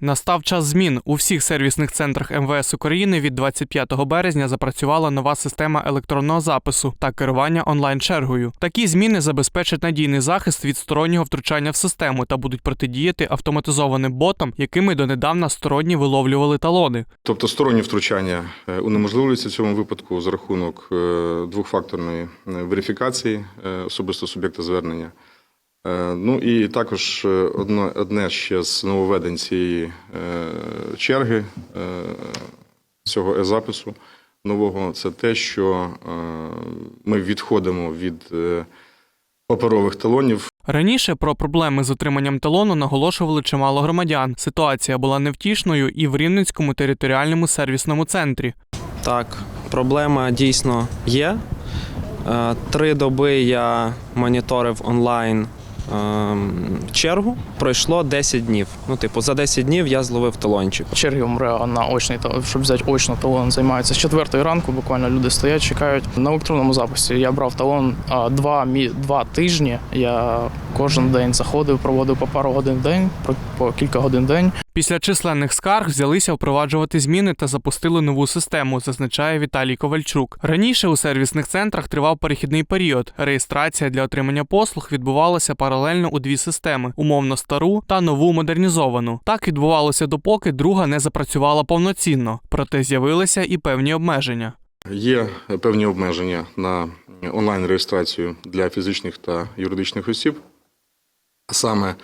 Настав час змін. У всіх сервісних центрах МВС України від 25 березня запрацювала нова система електронного запису та керування онлайн-чергою. Такі зміни забезпечать надійний захист від стороннього втручання в систему та будуть протидіяти автоматизованим ботам, якими донедавна сторонні виловлювали талони. Тобто сторонні втручання е, унеможливлюються в цьому випадку за рахунок е, двохфакторної е, верифікації особисто суб'єкта звернення. Е, Ну і також е, одно, одне ще з нововведень цієї е, черги е, цього е-запису нового це те, що е, ми відходимо від е, паперових талонів Раніше про проблеми з отриманням талону наголошували чимало громадян. Ситуація була невтішною і в Рівненському територіальному сервісному центрі. Так, проблема дійсно є. Три доби я моніторив онлайн чергу. Пройшло 10 днів. Ну, типу, за 10 днів я зловив талончик. Черги в на очний щоб взяти очно талон, займається з четвертої ранку. Буквально люди стоять, чекають. На електронному записі я брав талон два, два тижні. Я кожен день заходив, проводив по пару годин в день, по- по кілька годин в день. Після численних скарг взялися впроваджувати зміни та запустили нову систему, зазначає Віталій Ковальчук. Раніше у сервісних центрах тривав перехідний період. Реєстрація для отримання послуг відбувалася паралельно у дві системи: умовно стару та нову модернізовану. Так відбувалося допоки друга не запрацювала повноцінно, проте з'явилися і певні обмеження. Є певні обмеження на онлайн-реєстрацію для фізичних та юридичних осіб. Саме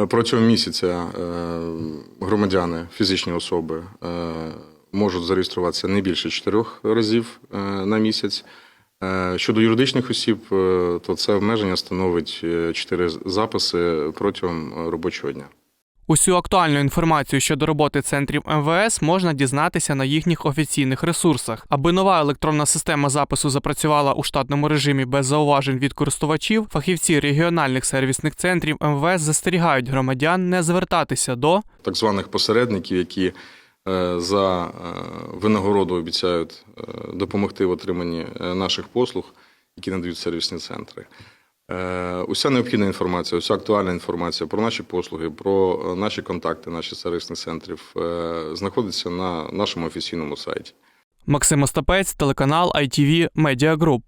е, протягом місяця е, громадяни, фізичні особи е, можуть зареєструватися не більше чотирьох разів на місяць. Щодо юридичних осіб, то це обмеження становить чотири записи протягом робочого дня. Усю актуальну інформацію щодо роботи центрів МВС можна дізнатися на їхніх офіційних ресурсах. Аби нова електронна система запису запрацювала у штатному режимі без зауважень від користувачів, фахівці регіональних сервісних центрів МВС застерігають громадян не звертатися до так званих посередників, які е, за е, винагороду обіцяють е, допомогти в отриманні наших послуг, які надають сервісні центри. Е, Уся необхідна інформація, уся актуальна інформація про наші послуги, про е, наші контакти, наші сервісних центрів е, знаходиться на нашому офіційному сайті. Максим Остапець, телеканал ITV Media Group.